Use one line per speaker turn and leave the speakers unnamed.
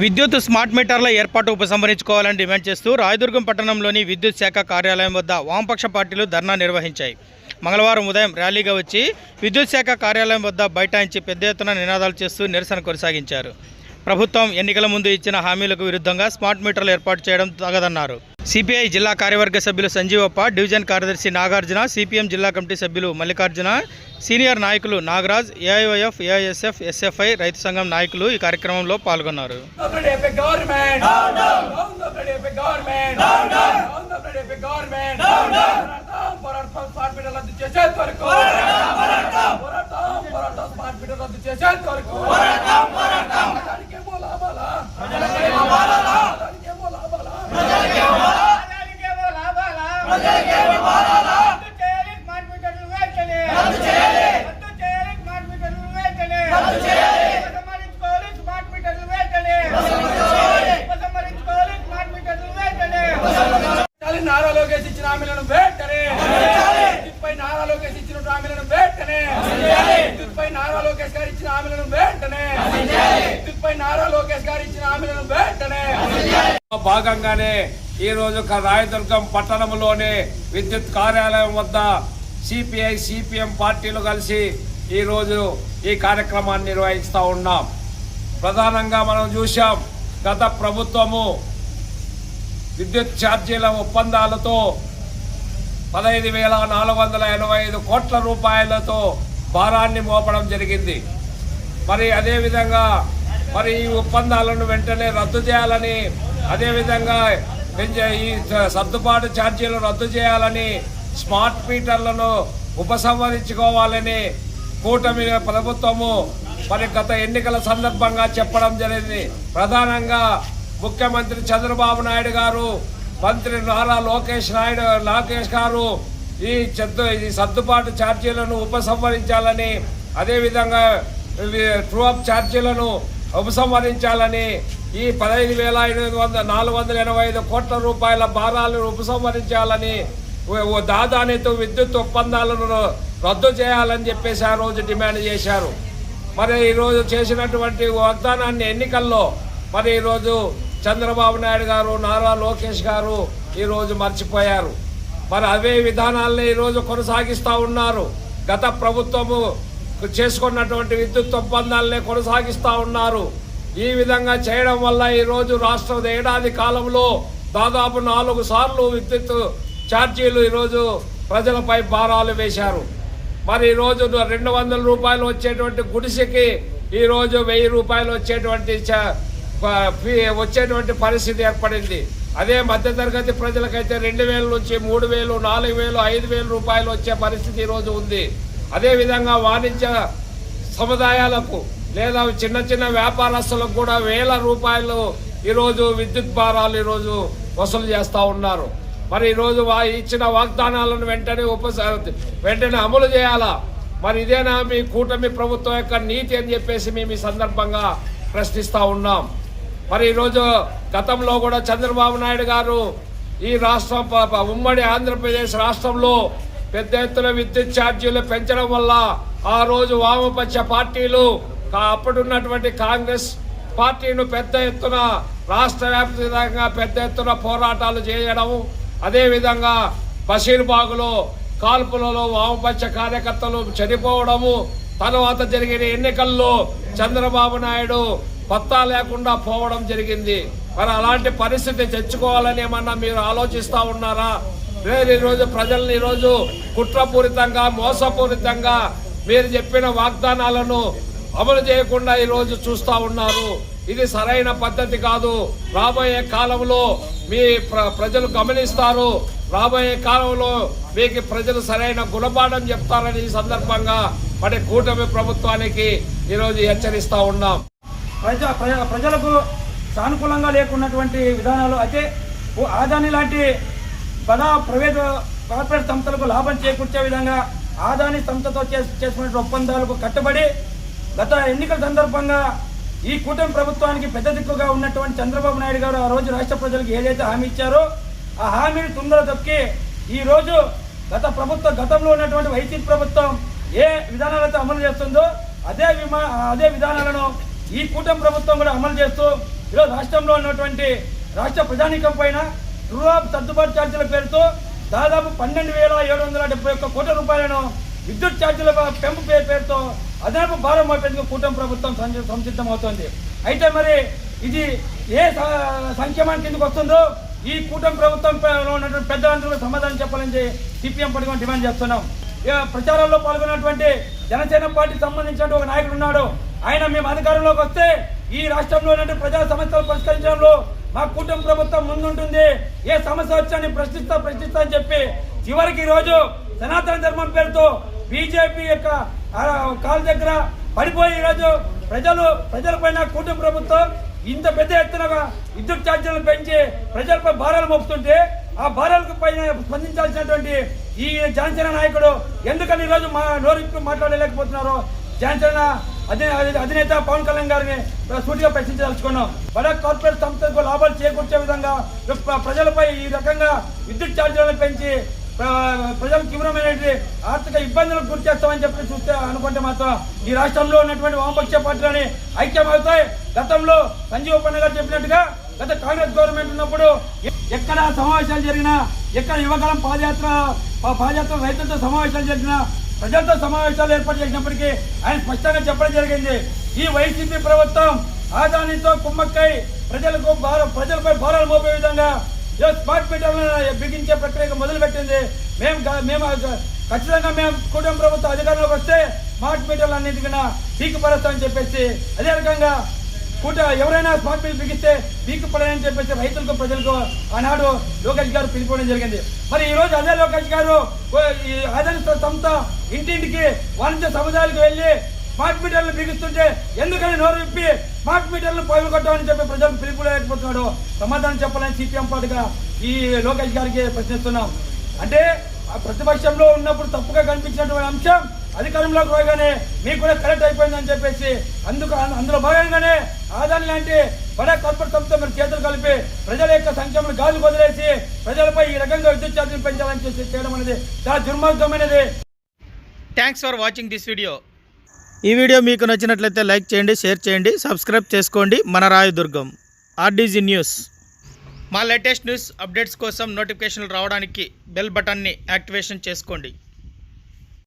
విద్యుత్ స్మార్ట్ మీటర్ల ఏర్పాటు ఉపసంహరించుకోవాలని డిమాండ్ చేస్తూ రాయదుర్గం పట్టణంలోని విద్యుత్ శాఖ కార్యాలయం వద్ద వామపక్ష పార్టీలు ధర్నా నిర్వహించాయి. మంగళవారం ఉదయం ర్యాలీగా వచ్చి విద్యుత్ శాఖ కార్యాలయం వద్ద బైఠాయించి పెద్ద ఎత్తున నినాదాలు చేస్తూ నిరసన కొనసాగించారు. ప్రభుత్వం ఎన్నికల ముందు ఇచ్చిన హామీలకు విరుద్ధంగా స్మార్ట్ మీటర్లు ఏర్పాటు చేయడం తగదన్నారు. సిపిఐ జిల్లా కార్యవర్గ సభ్యులు సంజీవప్ప డివిజన్ కార్యదర్శి నాగార్జున సిపిఎం జిల్లా కమిటీ సభ్యులు మల్లికార్జున సీనియర్ నాయకులు నాగరాజ్ ఏఐఎఫ్ ఏఐఎస్ఎఫ్ ఎస్ఎఫ్ఐ రైతు సంఘం నాయకులు ఈ కార్యక్రమంలో పాల్గొన్నారు.
Honorable government. Down, down. Honorable government. Down, down. Honorable government. Down, down. పోరాటం స్మార్ట్ మీటర్ రద్దు చేసేంత వరకు పోరాటం పోరాటం స్మార్ట్ మీటర్ రద్దు చేసేంత వరకు పోరాటం పోరాటం ప్రజలకేమో లాభాలా ప్రజలకేమో లాభాలా ప్రజలకేమో లాభాలా ప్రజలకేమో లాభాలా ప్రజలకేమో లాభాలా రద్దు చేయాలి స్మార్ట్ మీటర్లు వెంటనే రద్దు చేయాలి రద్దు చేయాలి స్మార్ట్ మీటర్లు వెంటనే రద్దు చేయాలి ఉపసంహరించుకోవాలి స్మార్ట్ మీటర్లు వెంటనే ఉపసంహరించుకోవాలి స్మార్ట్ మీటర్లు వెంటనే చాలి నారా లోకేష్ ఇచ్చిన హామీలను వెంటనే విద్యుత్పై నారా లోకేష్ ఇచ్చిన హామీలను వెంటనే విద్యుత్పై నారా లోకేష్ గారు ఇచ్చిన హామీలను వెంటనే. నారా లోకేష్ గారు ఇచ్చిన హామీలను వెంటనే
భాగంగానే ఈ రోజు రాయదుర్గం పట్టణంలోని విద్యుత్ కార్యాలయం వద్ద సిపిఐ సిపిఎం పార్టీలు కలిసి ఈ రోజు ఈ కార్యక్రమాన్ని నిర్వహిస్తూ ఉన్నాం. ప్రధానంగా మనం చూశాం గత ప్రభుత్వము విద్యుత్ ఛార్జీల ఒప్పందాలతో పదహైదు వేల నాలుగు వందల ఎనభై ఐదు కోట్ల రూపాయలతో భారాన్ని మోపడం జరిగింది. మరి అదేవిధంగా మరి ఈ ఒప్పందాలను వెంటనే రద్దు చేయాలని అదేవిధంగా ఈ సర్దుబాటు ఛార్జీలు రద్దు చేయాలని స్మార్ట్ మీటర్లను ఉపసంహరించుకోవాలని కూటమి ప్రభుత్వము మరి గత ఎన్నికల సందర్భంగా చెప్పడం జరిగింది. ప్రధానంగా ముఖ్యమంత్రి చంద్రబాబు నాయుడు గారు మంత్రి నారా లోకేష్ నాయుడు లోకేష్ గారు ఈ ఈ సర్దుబాటు ఛార్జీలను ఉపసంహరించాలని అదేవిధంగా ట్రూ అప్ ఛార్జీలను ఉపసంహరించాలని ఈ పదహైదు వేల ఎనిమిది వందల నాలుగు వందల ఎనభై ఐదు కోట్ల రూపాయల భారాలను ఉపసంహరించాలని ఓ- దాదానితో విద్యుత్ ఒప్పందాలను రద్దు చేయాలని చెప్పేసి ఆ రోజు డిమాండ్ చేశారు. మరి ఈరోజు చేసినటువంటి వాగ్దానాన్ని ఎన్నికల్లో మరి ఈరోజు చంద్రబాబు నాయుడు గారు నారా లోకేష్ గారు ఈరోజు మర్చిపోయారు. మరి అవే విధానాలనే ఈరోజు కొనసాగిస్తూ ఉన్నారు. గత ప్రభుత్వము చేసుకున్నటువంటి విద్యుత్ ఒప్పందాలనే కొనసాగిస్తూ ఉన్నారు. ఈ విధంగా చేయడం వల్ల ఈరోజు రాష్ట్రం ఏడాది కాలంలో దాదాపు నాలుగు సార్లు విద్యుత్ ఛార్జీలు ఈరోజు ప్రజలపై భారాలు వేశారు. మరి ఈరోజు రెండు వందల రూపాయలు వచ్చేటువంటి గుడిసెకి ఈరోజు వెయ్యి రూపాయలు వచ్చేటువంటి చ- ఫీ- వచ్చేటువంటి పరిస్థితి ఏర్పడింది. అదే మధ్యతరగతి ప్రజలకైతే రెండు వేల నుంచి మూడు వేలు నాలుగు వేలు ఐదు వేలు రూపాయలు వచ్చే పరిస్థితి ఈరోజు ఉంది. అదేవిధంగా వాణిజ్య సముదాయాలకు లేదా చిన్న చిన్న వ్యాపారస్తులకు కూడా వేల రూపాయలు ఈరోజు విద్యుత్ భారాలు ఈరోజు వసూలు చేస్తూ ఉన్నారు. మరి ఈరోజు వా ఇచ్చిన వాగ్దానాలను వెంటనే ఉపస వెంటనే అమలు చేయాలా? మరి ఇదేనా మీ కూటమి ప్రభుత్వం యొక్క నీతి అని చెప్పేసి మేము ఈ సందర్భంగా ప్రశ్నిస్తూ ఉన్నాం. మరి ఈరోజు గతంలో కూడా చంద్రబాబు నాయుడు గారు ఈ రాష్ట్రం ప- ఉమ్మడి ఆంధ్రప్రదేశ్ రాష్ట్రంలో పెద్ద ఎత్తున విద్యుత్ ఛార్జీలు పెంచడం వల్ల ఆ రోజు వామపక్ష పార్టీలు అప్పుడున్నటువంటి కాంగ్రెస్ పార్టీను పెద్ద ఎత్తున రాష్ట్ర వ్యాప్తంగా పెద్ద ఎత్తున పోరాటాలు చేయడం అదేవిధంగా బషీర్బాగులో కాల్పులలో వామపక్ష కార్యకర్తలు చనిపోవడము తర్వాత జరిగిన ఎన్నికల్లో చంద్రబాబు నాయుడు పత్తా లేకుండా పోవడం జరిగింది. మరి అలాంటి పరిస్థితి తెచ్చుకోవాలని ఏమన్నా మీరు ఆలోచిస్తూ ఉన్నారా? మీరు ఈరోజు ప్రజల్ని ఈరోజు కుట్రపూరితంగా మోసపూరితంగా మీరు చెప్పిన వాగ్దానాలను అమలు చేయకుండా ఈరోజు చూస్తూ ఉన్నారు. ఇది సరైన పద్ధతి కాదు. రాబోయే కాలంలో మీ ప్ర- ప్రజలు గమనిస్తారు. రాబోయే కాలంలో మీకు ప్రజలు సరైన గుణపాఠం చెప్తారని ఈ సందర్భంగా మరి కూటమి ప్రభుత్వానికి ఈరోజు హెచ్చరిస్తూ ఉన్నాం.
ప్రజా ప్రజ- ప్రజలకు సానుకూలంగా లేకున్నటువంటి విధానాలు అయితే ఆదాని లాంటి పద ప్రైవేట్ కార్పొరేట్ సంస్థలకు లాభం చేకూర్చే విధంగా ఆదాని సంస్థతో చేస్- చేసుకున్న ఒప్పందాలకు కట్టుబడి గత ఎన్నికల సందర్భంగా ఈ కూటమి ప్రభుత్వానికి పెద్ద దిక్కుగా ఉన్నటువంటి చంద్రబాబు నాయుడు గారు ఆ రోజు రాష్ట్ర ప్రజలకు ఏదైతే హామీ ఇచ్చారో ఆ హామీని తొందర తొక్కి ఈరోజు గత ప్రభుత్వ గతంలో ఉన్నటువంటి వైసీపీ ప్రభుత్వం ఏ విధానాలతో అమలు చేస్తుందో అదే విమా అదే విధానాలను ఈ కూటమి ప్రభుత్వం కూడా అమలు చేస్తూ ఈరోజు రాష్ట్రంలో ఉన్నటువంటి రాష్ట్ర ప్రజానీకం పైన రూపాయలు సర్దుబాటు ఛార్జీల పేరుతో దాదాపు పన్నెండు వేల ఏడు వందల డెబ్బై ఒక్క కోట్ల రూపాయలను విద్యుత్ ఛార్జీల పెంపు పేరుతో అదనపు భారం మోపేందుకు కూటమి ప్రభుత్వం సంసిద్ధమవుతోంది. అయితే మరి ఇది ఏ సంక్షేమానికి కిందకు వస్తుందో ఈ కూటమి ప్రభుత్వంలో ఉన్నటువంటి పెద్దలందరూ సమాధానం చెప్పాలని సిపిఎం పట్టుకొని డిమాండ్ చేస్తున్నాం. ప్రచారంలో పాల్గొన్నటువంటి జనసేన పార్టీకి సంబంధించిన ఒక నాయకుడు ఉన్నాడు. ఆయన మేము అధికారంలోకి వస్తే ఈ రాష్ట్రంలో ప్రజా సమస్యలు పరిష్కరించడంలో మా కుటుంబ ప్రభుత్వం ముందుంటుంది. ఏ సమస్య వచ్చాని ప్రశ్నిస్తా ప్రశ్నిస్తా అని చెప్పి చివరికి ఈ రోజు సనాతన ధర్మం పేరుతో బీజేపీ యొక్క ఆ, దగ్గర పడిపోయి ఈరోజు ప్రజలు ప్రజలపైన కుటుంబ ప్రభుత్వం ఇంత పెద్ద ఎత్తున విద్యుత్ ఛార్జీలు పెంచి ప్రజలపై భారాలు మోపుతుంటే ఆ భారాలకు పైన స్పందించాల్సినటువంటి ఈ జనసేన నాయకుడు ఎందుకని ఈరోజు మా నోరు మాట్లాడలేకపోతున్నారో? జనసేన అధినేత పవన్ కళ్యాణ్ గారిని సూటిగా ప్రశ్నించదలుచుకున్నాం. బడా కార్పొరేట్ సంస్థలకు లాభాలు చేకూర్చే విధంగా ప్రజలపై ఈ రకంగా విద్యుత్ ఛార్జీలను పెంచి ప్ర- ప్రజలకు తీవ్రమైనటువంటి ఆర్థిక ఇబ్బందులకు గురి చేస్తామని చెప్పి చూస్తే అనుకుంటే మాత్రం ఈ రాష్ట్రంలో ఉన్నటువంటి వామపక్ష పార్టీలని ఐక్యమవుతాయి. గతంలో సంజీవ పన్న గారు చెప్పినట్టుగా గత కాంగ్రెస్ గవర్నమెంట్ ఉన్నప్పుడు ఎక్కడ సమావేశాలు జరిగినా ఎక్కడ యువకాలం పాదయాత్ర పాదయాత్ర రైతులతో సమావేశాలు జరిగినా ప్రజలతో సమావేశాలు ఏర్పాటు చేసినప్పటికీ ఆయన స్పష్టంగా చెప్పడం జరిగింది. ఈ వైసీపీ ప్రభుత్వం ఆదానితో కుమ్మక్కై ప్రజలకు భార ప్రజలపై భారాలు మోపే విధంగా స్మార్ట్ మీటర్లను బిగించే ప్రక్రియ మొదలు పెట్టింది మేము మేము ఖచ్చితంగా మేము కుటుంబ ప్రభుత్వం అధికారంలోకి వస్తే స్మార్ట్ మీటర్లు అన్నింటికన్నా పీకి పడతామని చెప్పేసి అదే రకంగా కూట ఎవరైనా స్మార్ట్ మీటర్ బిగిస్తే పీకి పడని చెప్పేసి రైతులకు ప్రజలకు ఆనాడు లోకేష్ గారు పిలిపోవడం జరిగింది. మరి ఈ రోజు అదే లోకేష్ గారు ఓ- ఈ సంస్థ ఇంటింటికి వాణిజ్య సముదాయాలకు వెళ్ళి స్మార్ట్ మీటర్లు బిగిస్తుంటే ఎందుకని నోరు విప్పి స్మార్ట్ మీటర్లు పైలు చెప్పి ప్రజలకు పిలుపులేకపోతున్నాడు సమాధానం చెప్పాలని సిపిఎం పార్టీగా ఈ లోకేష్ గారికి ప్రశ్నిస్తున్నాం. అంటే ప్రతిపక్షంలో ఉన్నప్పుడు తప్పుగా కనిపించినటువంటి అంశం అధికారంలోకి రాగానే మీకు కూడా కరెక్ట్ అయిపోయిందని చెప్పేసి అందుకు అందులో భాగంగానే ఆదాని లాంటి బడా కార్పొరేట్ సంస్థ మీరు చేతులు కలిపి ప్రజల యొక్క సంఖ్యను గాలి వదిలేసి ప్రజలపై ఈ రకంగా విద్యుత్ ఛార్జీలు పెంచాలని చేసి- చేయడం అనేది చాలా దుర్మార్గమైనది.
Thanks for watching this video ఈ వీడియో మీకు నచ్చినట్లయితే లైక్ చేయండి షేర్ చేయండి సబ్స్క్రైబ్ చేసుకోండి. మన Rayadurgam R D G news మా లేటెస్ట్ న్యూస్ అప్డేట్స్ కోసం నోటిఫికేషన్లు రావడానికి బెల్ బటన్ని యాక్టివేషన్ చేసుకోండి.